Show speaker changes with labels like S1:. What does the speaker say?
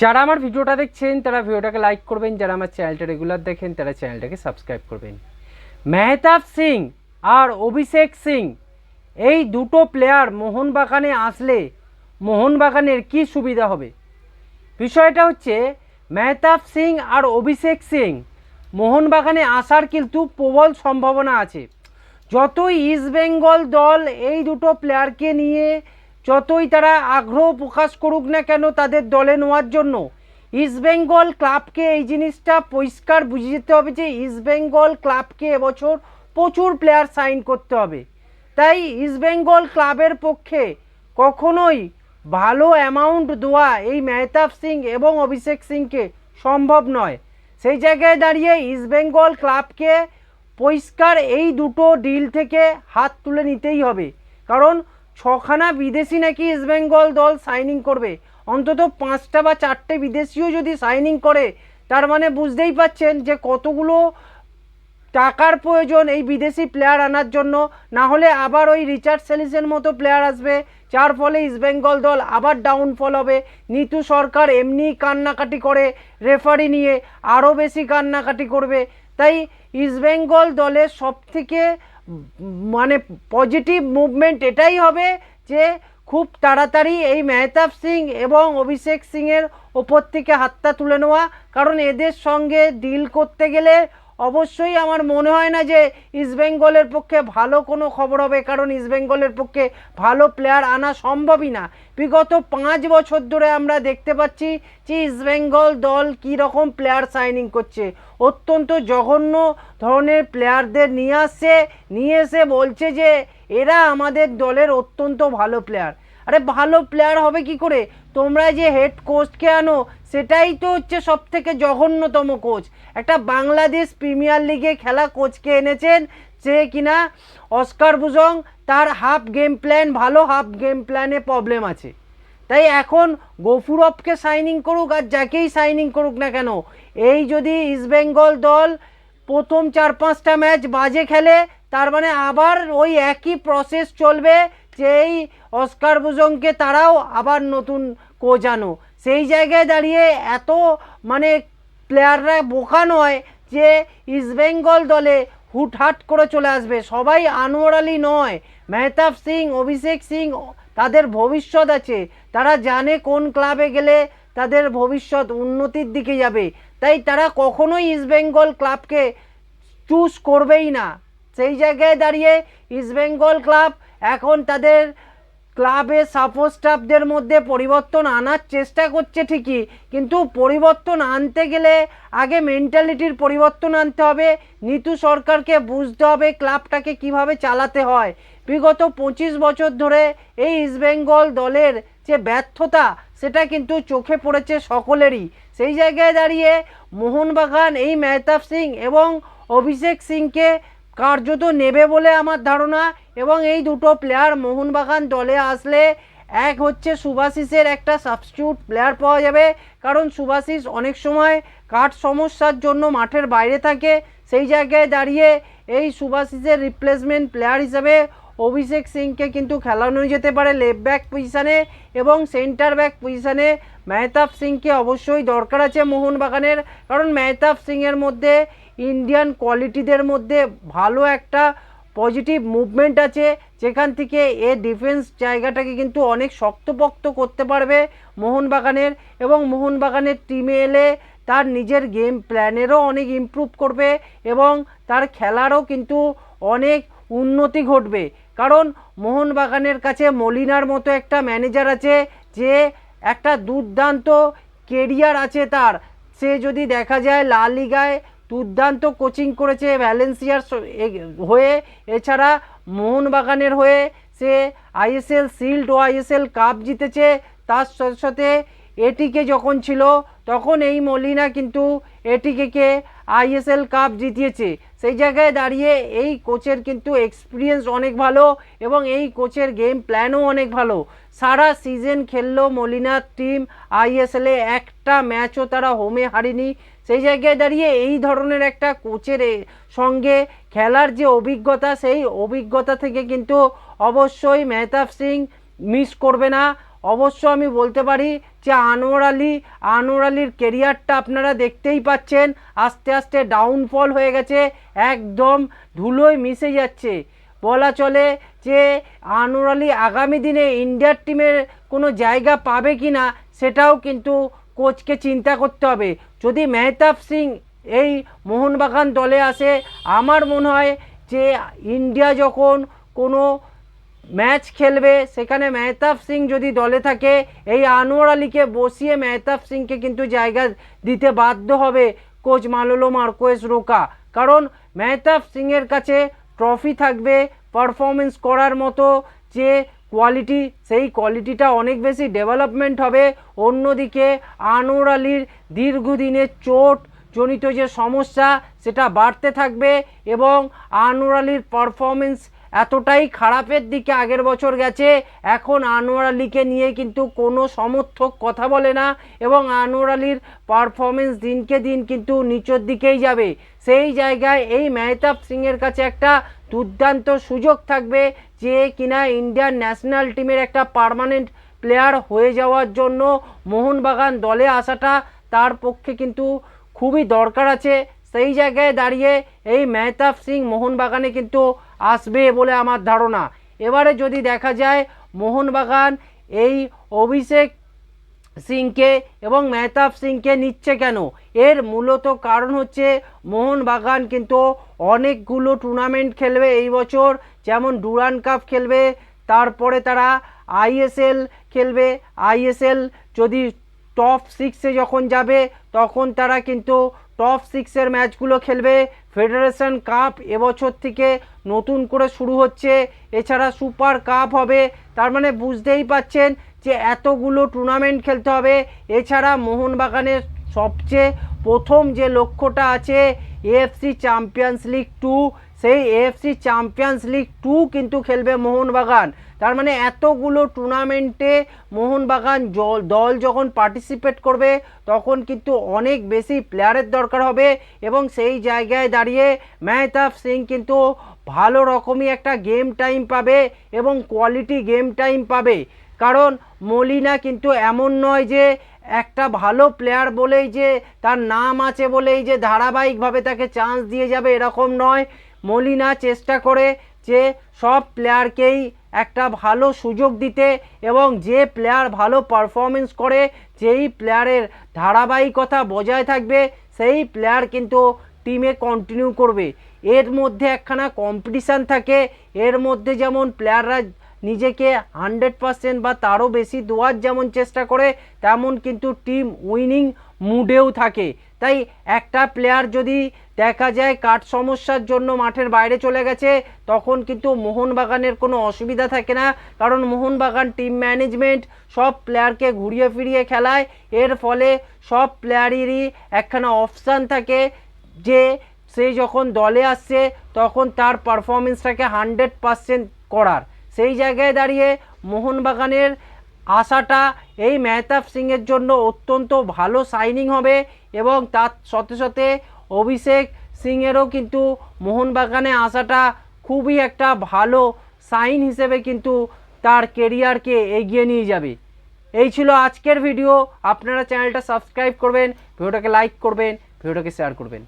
S1: যারা আমার ভিডিওটা দেখছেন, তারা ভিডিওটাকে লাইক করবেন। যারা আমার চ্যানেলটা রেগুলার দেখেন, তারা চ্যানেলটাকে সাবস্ক্রাইব করবেন। মেহতাব সিং আর অভিষেক সিং, এই দুটো প্লেয়ার মোহনবাগানে আসলে মোহনবাগানের কি সুবিধা হবে? বিষয়টা হচ্ছে, মেহতাব সিং আর অভিষেক সিং মোহনবাগানে আসার কিন্তু প্রবল সম্ভাবনা আছে। যতই ইস্টবেঙ্গল দল এই দুটো প্লেয়ারকে নিয়ে যতই তারা আগ্রহ প্রকাশ করুক না কেন তাদের দলে নেওয়ার জন্য। ইস্টবেঙ্গল ক্লাবকে এই জিনিসটা পরিষ্কার বুঝিয়ে যেতে হবে যে ইস্টবেঙ্গল ক্লাবকে এবছর প্রচুর প্লেয়ার সাইন করতে হবে। তাই ইস্টবেঙ্গল ক্লাবের পক্ষে কখনোই ভালো অ্যামাউন্ট দেওয়া এই মেহতাব সিং এবং অভিষেক সিংকে সম্ভব নয়। সেই জায়গায় দাঁড়িয়ে ইস্টবেঙ্গল ক্লাবকে পরিষ্কার এই দুটো ডিল থেকে হাত তুলে নিতেই হবে। কারণ ছখানা বিদেশি নাকি ইস্টবেঙ্গল দল সাইনিং করবে? অন্তত পাঁচটা বা চারটে বিদেশিও যদি সাইনিং করে, তার মানে বুঝতেই পাচ্ছেন যে কতগুলো টাকার প্রয়োজন এই বিদেশি প্লেয়ার আনার জন্য। না হলে আবার ওই রিচার্ড সেলিসের মতো প্লেয়ার আসবে, যার ফলে ইস্টবেঙ্গল দল আবার ডাউনফল হবে। নিতু সরকার এমনি কান্নাকাটি করে রেফারি নিয়ে, আরও বেশি কান্নাকাটি করবে। তাই ইস্টবেঙ্গল দলের সব থেকে মানে পজিটিভ মুভমেন্ট এটাই হবে যে খুব তাড়াতাড়ি এই মেহতাব সিং এবং অভিষেক সিংয়ের ওপর থেকে হাতটা তুলে নেওয়া। কারণ এদের সঙ্গে ডিল করতে গেলে অবশ্যই আমার মনে হয় না যে ইস্টবেঙ্গলের পক্ষে ভালো কোনো খবর হবে, কারণ ইস্টবেঙ্গলের পক্ষে ভালো প্লেয়ার আনা সম্ভবই না। বিগত পাঁচ বছর ধরে আমরা দেখতে পাচ্ছি যে ইস্টবেঙ্গল দল কী রকম প্লেয়ার সাইনিং করছে। অত্যন্ত জঘন্য ধরনের প্লেয়ারদের নিয়ে আসছে, নিয়ে এসে বলছে যে এরা আমাদের দলের অত্যন্ত ভালো প্লেয়ার আরে ভালো প্লেয়ার হবে কি করে? তোমরা যে হেড কোচকে আনো, সেটাই তো হচ্ছে সব থেকে জঘন্যতম কোচ একটা বাংলাদেশ প্রিমিয়ার লিগে খেলা কোচকে এনেছেন, যে কিনা অস্কার বুজং তার হাফ গেম প্ল্যান ভালো হাফ গেম প্ল্যানে প্রবলেম আছে। তাই এখন গফুরবকে সাইনিং করুক আর যাকেই সাইনিং করুক না কেন, এই যদি ইস্টবেঙ্গল দল প্রথম চার পাঁচটা ম্যাচ বাজে খেলে, তার মানে আবার ওই একই প্রসেস চলবে এই অস্কার বুজংকে তারাও আবার নতুন কোচ আনো সেই জায়গায় দাঁড়িয়ে এত মানে প্লেয়াররা বোকা নয় যে ইস্টবেঙ্গল দলে হুটহাট করে চলে আসবে। সবাই আনোয়ার আলী নয়, মেহতাব সিং, অভিষেক সিং, তাদের ভবিষ্যৎ আছে। তারা জানে কোন ক্লাবে গেলে তাদের ভবিষ্যৎ উন্নতির দিকে যাবে। তাই তারা কখনোই ইস্টবেঙ্গল ক্লাবকে চুজ করবেই না। সেই জায়গায় দাঁড়িয়ে ইস্টবেঙ্গল ক্লাব এখন তাদের ক্লাবের সাপোর্ট স্টাফদের মধ্যে পরিবর্তন আনার চেষ্টা করছে ঠিকই, কিন্তু পরিবর্তন আনতে গেলে আগে মেন্টালিটির পরিবর্তন আনতে হবে। নিতু সরকারকে বুঝতে হবে ক্লাবটাকে কীভাবে চালাতে হয়। বিগত পঁচিশ বছর ধরে এই ইস্টবেঙ্গল দলের যে ব্যর্থতা, সেটা কিন্তু চোখে পড়েছে সকলেরই। সেই জায়গায় দাঁড়িয়ে মোহনবাগান, এই মেহতাব সিং এবং অভিষেক সিংকে কার্যত নেবে বলে আমার ধারণা এবং এই দুটো প্লেয়ার মোহনবাগান দলে আসলে এক হচ্ছে সুভাশিসের একটা সাবস্টিটিউট প্লেয়ার পাওয়া যাবে। কারণ সুভাশিস অনেক সময় কাঠ সমস্যার জন্য মাঠের বাইরে থাকে। সেই জায়গায় দাঁড়িয়ে এই সুভাশিসের রিপ্লেসমেন্ট প্লেয়ার হিসেবে অভিষেক সিংকে কিন্তু খেলানো যেতে পারে লেফট ব্যাক পজিশানে এবং সেন্টার ব্যাক পজিশানে মেহতাব সিংকে অবশ্যই দরকার আছে মোহনবাগানের। কারণ মেহতাব সিংয়ের মধ্যে ইন্ডিয়ান কোয়ালিটিদের মধ্যে ভালো একটা পজিটিভ মুভমেন্ট আছে। যেখান থেকে এ ডিফেন্স জায়গাটাকে কিন্তু অনেক শক্তপোক্ত করতে পারবে মোহনবাগানের এবং মোহনবাগানের টিমে এলে তার নিজের গেম প্ল্যানেরও অনেক ইমপ্রুভ করবে এবং তার খেলারও কিন্তু অনেক উন্নতি ঘটবে। কারণ মোহনবাগানের কাছে মলিনার মতো একটা ম্যানেজার আছে যে একটা দুর্দান্ত কেরিয়ার আছে তার। সে যদি দেখা যায় লা লিগায় দুর্দান্ত কোচিং করেছে ভ্যালেন্সিয়ার হয়ে। এছাড়া মোহনবাগানের হয়ে সে আইএসএল শিল্ড ও আইএসএল কাপ জিতেছে। তার সাথে সাথে এটিকে যখন ছিল, তখন এই মলিনা কিন্তু এটিকে আইএসএল কাপ জিতিয়েছে। সেই জায়গায় দাঁড়িয়ে এই কোচের কিন্তু এক্সপিরিয়েন্স অনেক ভালো এবং এই কোচের গেম প্ল্যানও অনেক ভালো। সারা সিজন খেললো মলিনার টিম আইএসএলে একটা ম্যাচও তারা হোমে হারেনি। সেই জায়গায় দাঁড়িয়ে এই ধরনের একটা কোচের সঙ্গে খেলার যে অভিজ্ঞতা, সেই অভিজ্ঞতা থেকে কিন্তু অবশ্যই মেহতাব সিং মিস করবে না। অবশ্য আমি বলতে পারি যে আনোয়ার আলী, আনোয়ার আলীর কেরিয়ারটা আপনারা দেখতেই পাচ্ছেন। আস্তে আস্তে ডাউনফল হয়ে গেছে, একদম ধুলোয় মিশে যাচ্ছে। বলা চলে যে আনোয়ার আলী আগামী দিনে ইন্ডিয়ার টিমের কোনো জায়গা পাবে কি না সেটাও কিন্তু কোচকে চিন্তা করতে হবে। যদি মেহতাব সিং এই মোহনবাগান দলে আসে, আমার মনে হয় যে ইন্ডিয়া যখন কোনো ম্যাচ খেলবে, সেখানে মেহতাব সিং যদি দলে থাকে, এই আনোয়ার আলীকে বসিয়ে মেহতাব সিংকে কিন্তু জায়গা দিতে বাধ্য হবে কোচ মালোলো মার্কোয়েস রোকা। কারণ মেহতাব সিংয়ের কাছে ট্রফি থাকবে পারফরমেন্স করার মতো যে কোয়ালিটি সেই কোয়ালিটিটা অনেক বেশি ডেভেলপমেন্ট হবে। অন্যদিকে আনোয়ার আলীর দীর্ঘদিনের চোট জনিত যে সমস্যা, সেটা বাড়তে থাকবে এবং আনোয়ার আলীর পারফরমেন্স এতটাই খারাপের দিকে আগের বছর গেছে। এখন আনোয়ার আলীকে নিয়ে কিন্তু কোনো সমর্থক কথা বলে না এবং আনোয়ার আলীর পারফরমেন্স দিনকে দিন কিন্তু নিচের দিকেই যাবে। সেই জায়গায় এই মেহতাব সিংয়ের কাছে একটা দুর্দান্ত সুযোগ থাকবে যে কিনা ইন্ডিয়ান ন্যাশনাল টিমের একটা পার্মানেন্ট প্লেয়ার হয়ে যাওয়ার জন্য মোহনবাগান দলে আসাটা তার পক্ষে কিন্তু খুবই দরকার আছে। সেই জায়গায় দাঁড়িয়ে এই মেহতাব সিং মোহনবাগানে কিন্তু আসবে বলে আমার ধারণা। এবারে যদি দেখা যায়, মোহনবাগান এই অভিষেক সিংকে এবং মেহতাব সিংকে নিচ্ছে কেন? এর মূলত কারণ হচ্ছে মোহনবাগান কিন্তু অনেকগুলো টুর্নামেন্ট খেলবে এই বছর। যেমন ডুরান কাপ খেলবে, তারপরে তারা আইএসএল খেলবে। আইএসএল যদি টপ সিক্সে যখন যাবে, তখন তারা কিন্তু টপ সিক্সের ম্যাচগুলো খেলবে ফেডারেশন কাপ এবছর থেকে নতুন করে শুরু হচ্ছে। এছাড়া সুপার কাপ হবে। তার মানে বুঝতেই পাচ্ছেন যে এতগুলো টুর্নামেন্ট খেলতে হবে। এছাড়া মোহনবাগানের সবচেয়ে প্রথম যে লক্ষ্যটা আছে, এএফসি চ্যাম্পিয়ন্স লিগ টু সেই এএফসি চ্যাম্পিয়ন্স লিগ টু কিন্তু খেলবে মোহনবাগান। তার মানে এতগুলো টুর্নামেন্টে মোহনবাগান দল যখন পার্টিসিপেট করবে, তখন কিন্তু অনেক বেশি প্লেয়ারের দরকার হবে এবং সেই জায়গায় দাঁড়িয়ে মেহতাব সিং কিন্তু ভালো রকমই একটা গেম টাইম পাবে এবং কোয়ালিটি গেম টাইম পাবে। কারণ মলিনা কিন্তু এমন নয় যে একটা ভালো প্লেয়ার বলেই যে তার নাম আছে বলেই যে ধারাবাহিকভাবে তাকে চান্স দিয়ে যাবে এরকম নয়। মলিনা চেষ্টা করে যে সব প্লেয়ারকেই একটা ভালো সুযোগ দিতে এবং যে প্লেয়ার ভালো পারফরমেন্স করে, যেই প্লেয়ারের ধারাবাহিকতা বজায় থাকবে, সেই প্লেয়ার কিন্তু টিমে কন্টিনিউ করবে। এর মধ্যে একখানা কম্পিটিশান থাকে, এর মধ্যে যেমন প্লেয়াররা নিজেকে হান্ড্রেড পারসেন্ট বা তারও বেশি দেওয়ার যেমন চেষ্টা করে, তেমন কিন্তু টিম উইনিং মুডেও থাকে। তাই একটা প্লেয়ার যদি দেখা যায় কাঠ সমস্যার জন্য মাঠের বাইরে চলে গেছে, তখন কিন্তু মোহনবাগানের কোনো অসুবিধা থাকে না। কারণ মোহনবাগান টিম ম্যানেজমেন্ট সব প্লেয়ারকে ঘুরিয়ে ফিরিয়ে খেলায়। এর ফলে সব প্লেয়ারেরই একখানা অপশান থাকে যে সে যখন দলে আসছে, তখন তার পারফরমেন্সটাকে হান্ড্রেড পারসেন্ট করার। সেই জায়গায় দাঁড়িয়ে মোহনবাগানের আশাটা এই মেহতাব সিংয়ের জন্য অত্যন্ত ভালো সাইনিং হবে এবং তার সাথে সাথে অভিষেক সিংয়েরও কিন্তু মোহনবাগানে আসাটা খুবই একটা ভালো সাইন হিসেবে কিন্তু তার কেরিয়ারকে এগিয়ে নিয়ে যাবে। এই ছিল আজকের ভিডিও আপনারা চ্যানেলটা সাবস্ক্রাইব করবেন ভিডিওটাকে লাইক করবেন ভিডিওটাকে শেয়ার করবেন।